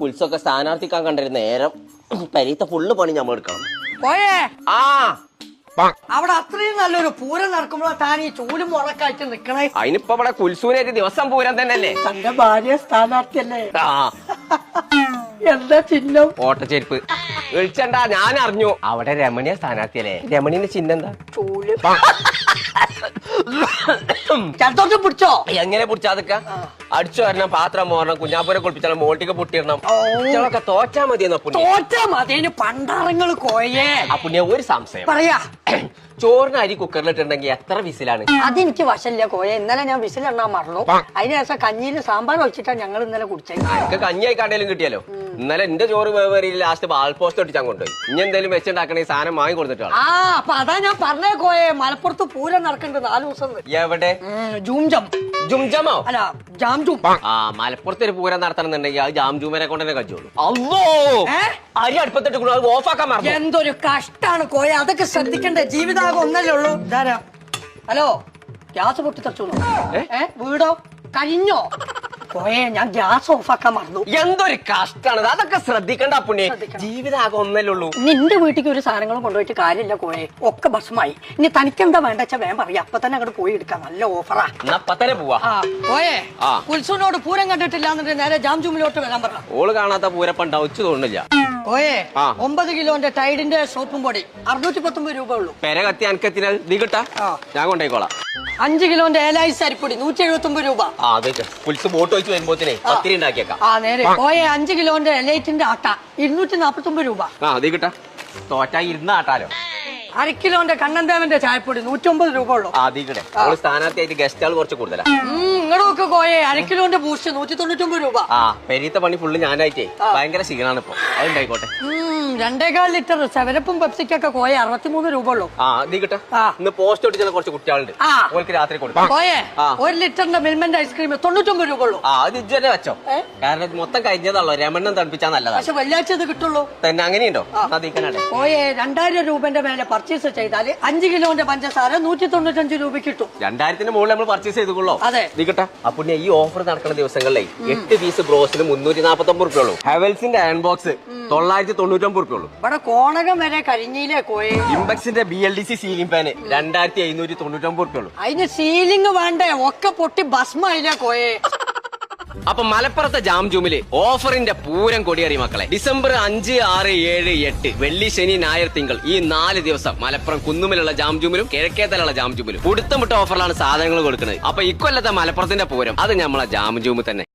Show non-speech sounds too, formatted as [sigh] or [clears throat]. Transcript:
ഉത്സവമൊക്കെ സ്ഥാനാർത്ഥിക്കാൻ കണ്ടൊരു നേരം പരീത്ത ഫുള്ള് പണി നമ്മൾ എടുക്കണം പോയേ. ആ. അവിടെ അത്രയും നല്ലൊരു പൂരം നടക്കുമ്പോഴാ താൻ ഈ ചൂലും മുറക്കായിട്ട് നിക്കണേ. അതിനിപ്പോ ഇവിടെ കുൽസൂനായിട്ട് ദിവസം പൂരം തന്നെയല്ലേ? തന്റെ ഭാര്യ സ്ഥാനാർത്ഥിയല്ലേ? ആ. എന്താ ചിഹ്നം? ഓട്ടച്ചെരുപ്പ്. വിളിച്ചണ്ട ഞാൻ അറിഞ്ഞു. അവിടെ രമണിയ സ്ഥാനാർത്ഥിയല്ലേ? രമണിന്റെ ചിഹ്നം എന്താ? ചൂൽ. ചത്തോട്ട് പിടിച്ചോ? എങ്ങനെ പിടിച്ചാതൊക്ക അടിച്ചു വരണം പാത്രം മോറണം കുഞ്ഞാപ്പൂരെ കുളിപ്പിച്ചാലും മോട്ടിക്ക് പൊട്ടിയിടണം. ഇതൊക്കെ തോറ്റാ മതിയെന്ന പുണ്യ? തോറ്റാ മതി. പണ്ടാറങ്ങൾ കോയേ. ആ പുണ്യ ഒരു സംശയം. പറയാ. [clears throat] ചോറിന് അരി കുക്കറിലിട്ടുണ്ടെങ്കിൽ എത്ര വിസിലാണ്? അതെനിക്ക് വശല്ല കോയ. ഇന്നലെ ഞാൻ വിസിലെണ്ണാൻ മറന്നു. അതിന് ശേഷം കഞ്ഞിയിൽ സാമ്പാർ വെച്ചിട്ടാണ് ഞങ്ങൾ ഇന്നലെ കുടിച്ചത്. എനിക്ക് കഞ്ഞിയായി കണ്ടേലും കിട്ടിയല്ലോ ഇന്നലെ എന്റെ ചോറ് വേവേറി ലാസ്റ്റ് വാൾ പോസ്റ്റ് ഒട്ടിച്ചാൻ കൊണ്ടുപോയി. ഇനി എന്തെങ്കിലും വെച്ചുണ്ടാക്കണേ സാധനം വാങ്ങി കൊടുത്തിട്ടാണ് ആ അപ്പൊ അതാ ഞാൻ പറഞ്ഞേ കോയെ. മലപ്പുറത്ത് പൂരം നടക്കുന്നുണ്ട് നാല് ദിവസം എവിടെ? ജൂംജം ജുംജമോ അല്ല ജാം ജൂം. ആ മലപ്പുറത്ത് ഒരു പൂരം നടത്തണമെന്നുണ്ടെങ്കിൽ അത് ജാം ജൂമനെ കൊണ്ട് തന്നെ കഴിച്ചോളൂ അല്ലോ? അരി അടുപ്പത്തിട്ട് അത് ഓഫാക്കാൻ മറന്നു. എന്തൊരു കഷ്ടാണ് കോയ അതൊക്കെ ശ്രദ്ധിക്കണ്ടേ? ജീവിതാകെ ഒന്നല്ലേ ഉള്ളൂ. ഇതാരാ? ഹലോ ഗ്യാസ് പൊട്ടിത്തെറിച്ചു വീടോ? കഴിഞ്ഞോ? കോയെ ഞാൻ ഗ്യാസ് ഓഫാക്കാൻ മറന്നു. എന്തൊരു കഷ്ടാണ് അതൊക്കെ ശ്രദ്ധിക്കണ്ട പുണ്യ. ജീവിതം ആകെ ഒന്നല്ലേ ഉള്ളൂ നിന്റെ വീട്ടിലേക്ക് ഒരു സാധനങ്ങളും കൊണ്ടുപോയിട്ട് കാര്യമില്ല കോയെ ഒക്കെ ഭസ്മായി. ഇനി തനിക്കെന്താ വേണ്ട വെച്ചാ വേം പറയാം. അപ്പൊ തന്നെ അങ്ങോട്ട് പോയി എടുക്കാം. നല്ല ഓഫറാ. എന്നാ പോവാ. ആ. ഉത്സവനോട് പൂരം കണ്ടിട്ടില്ല എന്നിട്ട് നേരെ ജാം ജൂമിലോട്ട് വരാൻ പറ. ഓൾ കാണാത്ത പൂരപ്പണ്ട ഉച്ച തോന്നില്ല കോയെ ആ. ഒമ്പത് കിലോന്റെ ടൈഡിന്റെ സോപ്പും പൊടി. അറുന്നൂറ്റി പത്തൊമ്പത് രൂപ ഉള്ളൂ പെര കത്തി അനക്കത്തിനാൽ നീ കിട്ടാ? ആ. ഞാൻ കൊണ്ടേക്കോളാം അഞ്ച് കിലോന്റെ ഏലായിസ് അരിപ്പൊടി നൂറ്റി എഴുപത്തി ഒമ്പത് രൂപ പുലിസ് ബോട്ട് വെച്ച് വരുമ്പോത്തിനെ പത്തിരി ഉണ്ടാക്കിയേക്കാം. ആ നേരെ. കോയെ അഞ്ച് കിലോന്റെ എലൈറ്റിന്റെ ആട്ട ഇരുന്നൂറ്റി നാപ്പത്തി ഒമ്പത് രൂപ. ആ നീ കിട്ടാ. തോറ്റാ ഇരുന്ന ആട്ടാലോ? അര കിലോന്റെ കണ്ണന്തേവന്റെ ചായപ്പൊടി നൂറ്റൊമ്പത് രൂപ ഉള്ളു. ആ അത് കിട്ടെ അവൾ സ്ഥാനാർത്ഥിയായിട്ട് ഗസ്റ്റ് ആൾ കുറച്ച് കൂടുതലാ. നിങ്ങളൊക്കെ കോയെ അര കിലോന്റെ ബൂസ്റ്റ് നൂറ്റി തൊണ്ണൂറ്റൊമ്പത് രൂപ. ആ പെരീത്ത പണി ഫുള്ള് ഞാനായിട്ടേ. ഭയങ്കര ക്ഷീണാണ് ഇപ്പൊ. അതുണ്ടായിക്കോട്ടെ രണ്ടേകാൽ ലിറ്റർ സെവനപ്പും പെപ്സിക്കൊക്കെ കോയ അറുപത്തിമൂന്ന് രൂപ ഉള്ളു. ആ അത് കിട്ടാ ആ. ഇന്ന് പോസ്റ്റ് ഒട്ടിച്ച കുറച്ച് കുട്ടികളുണ്ട്. രാത്രി കൊടുക്കും. കോയെ. ഒരു ലിറ്ററിന്റെ മിൽമന്റെ ഐസ്ക്രീം തൊണ്ണൂറ്റൊമ്പത് രൂപ ഉള്ളു. ആ അത് ഇജ്ജന്നെ വെച്ചോ. കാരണം മൊത്തം കഴിഞ്ഞതാണല്ലോ. രമണ്ണം തണുപ്പിച്ചാ നല്ലതാണ് പക്ഷെ വെള്ളിയാഴ്ച ഇത് കിട്ടുള്ളൂ. തന്നെ അങ്ങനെയുണ്ടോ? കോയെ രണ്ടായിരം രൂപന്റെ മേലെ പർച്ചേസ് ചെയ്താൽ അഞ്ച് കിലോന്റെ പഞ്ചസാര നൂറ്റി തൊണ്ണൂറ്റഞ്ച് രൂപ കിട്ടും. രണ്ടായിരത്തിന് മുകളിൽ നമ്മൾ പർച്ചേസ് ചെയ്തുകൊള്ളോ? അതെ. നീക്കട്ടെ അപ്പൊ ഈ ഓഫർ നടക്കുന്ന ദിവസങ്ങളിലെ എട്ട് പീസ് ബ്രോസിന് മുന്നൂറ്റി നാപ്പത്തി ഒമ്പത് റുപ്യ ഉള്ളൂ. ഹെവൽസിന്റെ അയൺ ബോക്സ് തൊള്ളായിരത്തി തൊണ്ണൂറ്റി ഒമ്പത് റുപ്യ ഉള്ളൂ. ഇവിടെ കോണകം വരെ കഴിഞ്ഞില്ലേ കോയെ ഇംബക്സിന്റെ B L D C ceiling fan രണ്ടായിരത്തി എഴുന്നൂറ്റി തൊണ്ണൂറ്റി ഒമ്പത് റുപ്യ ഉള്ളൂ. അതിന് സീലിംഗ് വേണ്ടേ? ഒക്കെ പൊട്ടി ഭസ്മായില്ലേ കോയെ അപ്പൊ മലപ്പുറത്തെ ജാം ജൂമിൽ ഓഫറിന്റെ പൂരം കൊടിയേറി മക്കളെ. ഡിസംബർ അഞ്ച് ആറ് ഏഴ് എട്ട് വെള്ളി ശനി ഞായർ തിങ്കൾ ഈ നാല് ദിവസം മലപ്പുറം കുന്നുമിലുള്ള ജാം ജൂമിലും കിഴക്കേത്തലുള്ള ജാം ജൂമിലും. പുടുത്തം വിട്ട ഓഫറിലാണ് സാധനങ്ങൾ കൊടുക്കുന്നത്. അപ്പൊ ഇക്കൊല്ലത്തെ മലപ്പുറത്തിന്റെ പൂരം. അത് നമ്മളെ ജാം ജൂമിൽ തന്നെ.